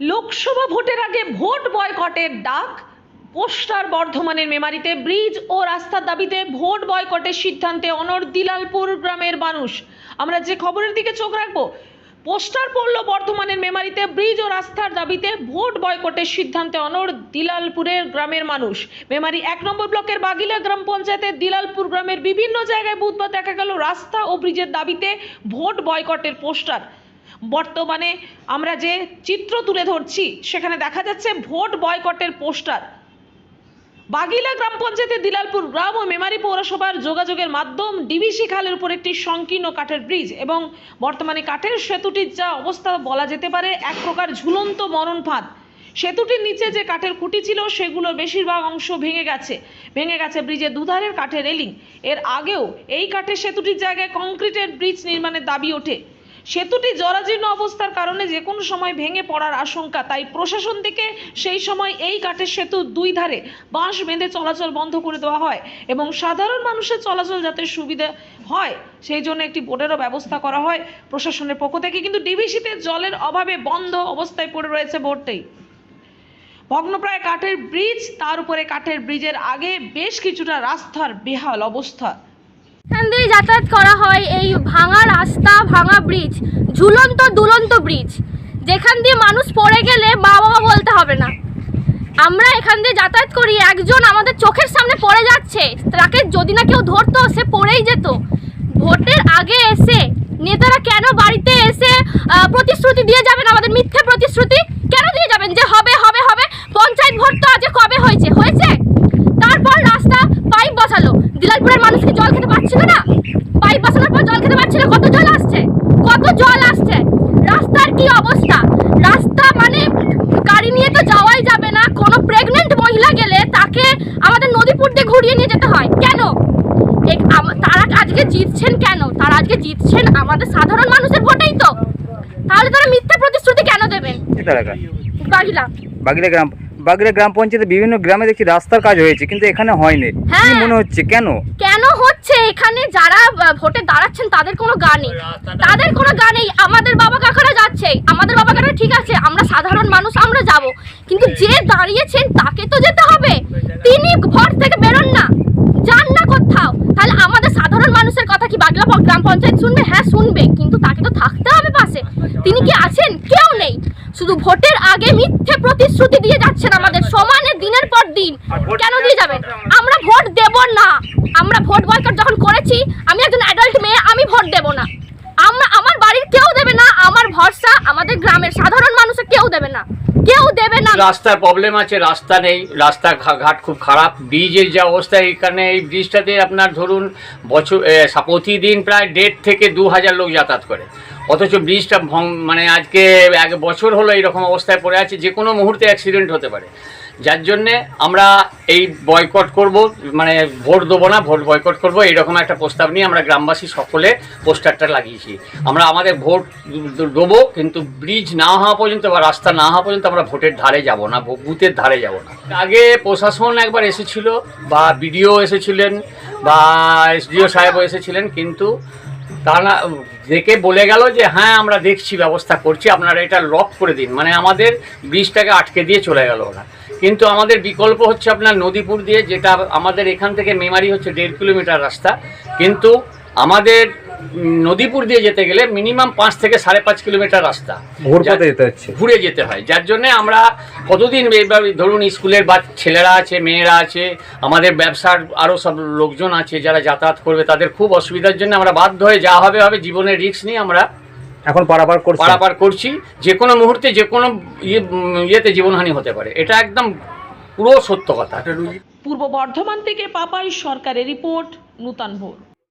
লোকসভা ভোটের আগে ভোট বয়কটের ডাক, পোস্টার বর্ধমানের মেমারিতে ব্রিজ ও রাস্তার দাবিতে ভোট বয়কটের সিদ্ধান্তে অনর দিলালপুর গ্রামের মানুষ। আমরা যে খবরের দিকে চোখ রাখব, পোস্টার পড়ল বর্ধমানের মেমারিতে ব্রিজ ও রাস্তার দাবিতে ভোট বয়কটের সিদ্ধান্তে অনর দিলালপুরের গ্রামের মানুষ। মেমারি এক নম্বর ব্লকের বাগিলা গ্রাম পঞ্চায়েতের দিলালপুর গ্রামের বিভিন্ন জায়গায় বুধবার দেখা গেল রাস্তা ও ব্রিজের দাবিতে ভোট বয়কটের পোস্টার। বর্তমানে আমরা যে চিত্র তুলে ধরছি, সেখানে দেখা যাচ্ছে ভোট বয়কটের পোস্টার। বাগিলা গ্রাম পঞ্চায়েতের দিলালপুর গ্রাম ও মেমারি পৌরসভার যোগাযোগের মাধ্যম ডিবিসি খালের উপর একটি সংকীর্ণ কাঠের ব্রিজ এবং বর্তমানে কাঠের সেতুটির যা অবস্থা বলা যেতে পারে, এক প্রকার ঝুলন্ত মরণ ফাঁদ। সেতুটির নিচে যে কাঠের খুঁটি ছিল সেগুলোর বেশিরভাগ অংশ ভেঙে গেছে। ভেঙে গেছে ব্রিজের দুধারের কাঠের রেলিং। এর আগেও এই কাঠের সেতুটির জায়গায় কংক্রিটের ব্রিজ নির্মাণের দাবি ওঠে। সেতুটি জরাজীর্ণ অবস্থার কারণে যে কোনো সময় ভেঙে পড়ার আশঙ্কা, তাই প্রশাসন থেকে সেই সময় এই কাঠের সেতু দুই ধারে বাঁশ বেঁধে চলাচল বন্ধ করে দেওয়া হয় এবং সাধারণ মানুষের চলাচল যাতে সুবিধা হয়, সেই জন্য একটি বোর্ডেরও ব্যবস্থা করা হয় প্রশাসনের পক্ষ থেকে। কিন্তু ডিভিসিতে জলের অভাবে বন্ধ অবস্থায় পড়ে রয়েছে বোর্ডটাই ভগ্নপ্রায় কাঠের ব্রিজ, তার উপরে কাঠের ব্রিজের আগে বেশ কিছুটা রাস্তার বেহাল অবস্থা। এখান দিয়ে যাতায়াত করা হয় এই ভাঙা রাস্তা, ভাঙা ব্রিজ ঝুলন্ত, দুলন্ত ব্রিজ যেখান দিয়ে মানুষ পড়ে গেলে মা বাবা বলতে হবে না। আমরা এখান দিয়ে যাতায়াত করি, একজন আমাদের চোখের সামনে পড়ে যাচ্ছে, তাকে যদি না কেউ ধরতো, সে পড়েই যেত। ভোটের আগে এসে, নেতারা কেন বাড়িতে এসে প্রতিশ্রুতি দিয়ে যাবেন আমাদের মিথ্যে প্রতিশ্রুতি কেন দিয়ে যাবেন যে হবে হবে হবে পঞ্চায়েত ভোট তো আজকে কবে হয়েছে হয়েছে তারপর রাস্তা পাইপ বসালো দিলালপুরের মানুষ কি জল খেতে পারছিল না পাইপ বসানোর পর জল খেতে পারছিল কত জল আসছে কত জল আসছে রাস্তার কি অবস্থা রাস্তা মানে গাড়ি নিয়ে তো যাওয়াই যাবে না কোনো প্রেগনেন্ট মহিলা গেলে তাকে আমাদের নদীপুর দিয়ে ঘুরিয়ে নিয়ে যেতে হয় কেন এ- আম- তারা আজকে জিতছেন কেন? তারা আজকে জিতছেন আমাদের সাধারণ মানুষের ভোটেই তো। তাহলে তারা মিথ্যা প্রতিশ্রুতি কেন দেবেন? বাগিলা গ্রাম বাগিরা গ্রাম পঞ্চায়েতে বিভিন্ন গ্রামে দেখছি রাস্তার কাজ হয়েছে কিন্তু এখানে হয়নি। কি হ্যাঁ। মনে হচ্ছে? কেন? কেন হচ্ছে? এখানে যারা ভোটে দাঁড়াচ্ছেন তাদের কোনো গা নেই। তাদের কোনো গা নেই। আমাদের বাবা কাকারা যাচ্ছে। আমাদের বাবা কাকারা ঠিক আছে আমরা সাধারণ মানুষ আমরা যাব। কিন্তু যে দাঁড়িয়েছেন তাকে তো যেতে হবে। তিনি ঘর থেকে বেরোন না যান না কোথাও তাহলে আমাদের সাধারণ মানুষের কথা কি বাগলা প- গ্রাম পঞ্চায়েত শুনবে? হ্যাঁ শুনবে কিন্তু তাকে তো থাকতে হবে পাশে। তিনি কি আছেন? কেউ নেই। শুধু ভোটের আগে মিথ্যে প্রতিশ্রুতি দিয়ে যাচ্ছেন আমাদের সমানে দিনের পর দিন। কেন দিয়ে যাবেন? আমরা ভোট দেব না। আমরা ভোট বয়কট যখন করেছি আমি একজন অ্যাডাল্ট মেয়ে আমি ভোট দেব না। আমরা আমার বাড়ির কেউ দেবে না। আমার ভরসা আমাদের গ্রামের সাধারণ মানুষের কেউ দেবে না দেবে না? রাস্তার প্রবলেম আছে, রাস্তা নেই, রাস্তা ঘাট খুব খারাপ। ব্রিজের যা অবস্থা, এখানে এই ব্রিজটাতে আপনার ধরুন বছর প্রতিদিন প্রায় দেড় থেকে দু হাজার লোক যাতায়াত করে। অথচ ব্রিজটা মানে আজকে এক বছর হলো এইরকম অবস্থায় পড়ে আছে, যে কোনো মুহূর্তে অ্যাক্সিডেন্ট হতে পারে। যার জন্যে আমরা এই বয়কট করব মানে ভোট দেবো না, ভোট বয়কট করব, এইরকম একটা প্রস্তাব নিয়ে আমরা গ্রামবাসী সকলে পোস্টারটা লাগিয়েছি। আমরা আমাদের ভোট দেবো, কিন্তু ব্রিজ না হওয়া পর্যন্ত বা রাস্তা না হওয়া পর্যন্ত আমরা ভোটের ধারে যাব না বুথের ধারে যাব না। আগে প্রশাসন একবার এসেছিল, বা বিডিও এসেছিলেন, বা এসডিও সাহেবও এসেছিলেন, কিন্তু তারা, দেখে বলে গেল যে হ্যাঁ আমরা দেখছি, ব্যবস্থা করছি, আপনারা এটা লক করে দিন। মানে আমাদের ব্রিজটাকে আটকে দিয়ে চলে গেল ওরা। কিন্তু আমাদের বিকল্প হচ্ছে আপনার নদীপুর দিয়ে, যেটা আমাদের এখান থেকে মেমারি হচ্ছে দেড় কিলোমিটার রাস্তা। কিন্তু আমাদের নদীপুর দিয়ে যেতে গেলে মিনিমাম পাঁচ থেকে সাড়ে পাঁচ কিলোমিটার রাস্তা। ঘুর যেতে হচ্ছে। ঘুরে যেতে হয়। যার জন্য আমরা কতদিন এইভাবে ধরুন স্কুলের বা ছেলেরা আছে মেয়েরা আছে আমাদের ব্যবসার আরও সব লোকজন আছে যারা যাতায়াত করবে তাদের খুব অসুবিধার জন্য আমরা বাধ্য হয়ে যা হবে হবে জীবনের রিস্ক নিয়ে আমরা এখন পারাপার করছে। পারাপার করছি। যে কোনো মুহূর্তে যে কোনো ইয়ে ইয়েতে জীবনহানি হতে পারে। এটা একদম পুরো সত্য কথা। পূর্ব বর্ধমান থেকে পাপাই সরকারের রিপোর্ট নূতন ভোর।